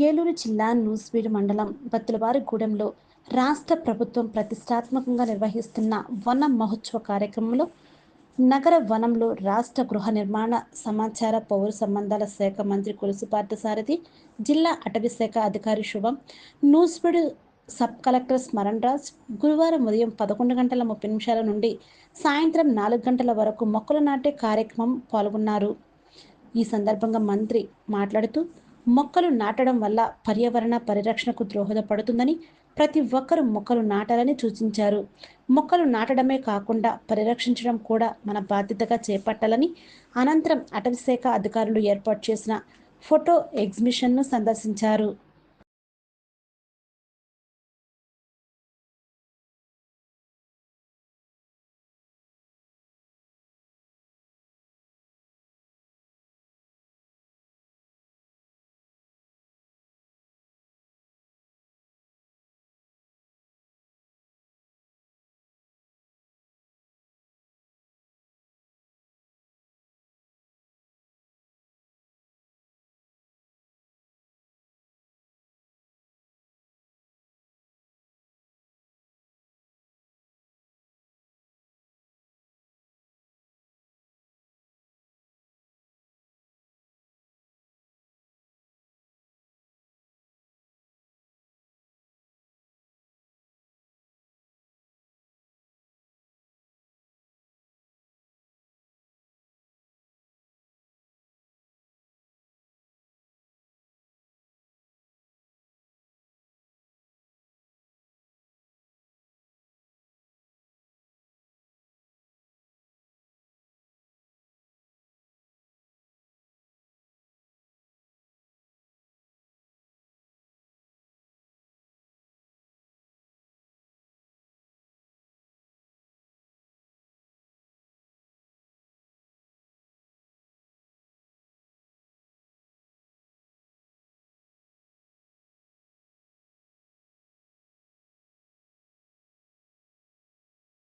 ఏలూరు జిల్లా నూజివీడు మండలం బత్తులవారిగూడెంలో రాష్ట్ర ప్రభుత్వం ప్రతిష్టాత్మకంగా నిర్వహిస్తున్న వన మహోత్సవ కార్యక్రమంలో నగర వనంలో రాష్ట్ర గృహ నిర్మాణ సమాచార పౌర సంబంధాల శాఖ మంత్రి కొలుసు పార్థసారథి జిల్లా అటవీ శాఖ అధికారి శుభం నూజివీడు సబ్ కలెక్టర్ స్మరణ్ రాజ్ గురువారం ఉదయం పదకొండు గంటల ముప్పై నిమిషాల నుండి సాయంత్రం నాలుగు గంటల వరకు మొక్కలు నాటే కార్యక్రమం పాల్గొన్నారు. ఈ సందర్భంగా మంత్రి మాట్లాడుతూ మొక్కలు నాటడం వల్ల పర్యావరణ పరిరక్షణకు దోహదపడుతుందని ప్రతి ఒక్కరూ మొక్కలు నాటాలని సూచించారు. మొక్కలు నాటడమే కాకుండా పరిరక్షించడం కూడా మన బాధ్యతగా చేపట్టాలని అనంతరం అటవీశాఖ అధికారులు ఏర్పాటు చేసిన ఫోటో ఎగ్జిబిషన్ను సందర్శించారు.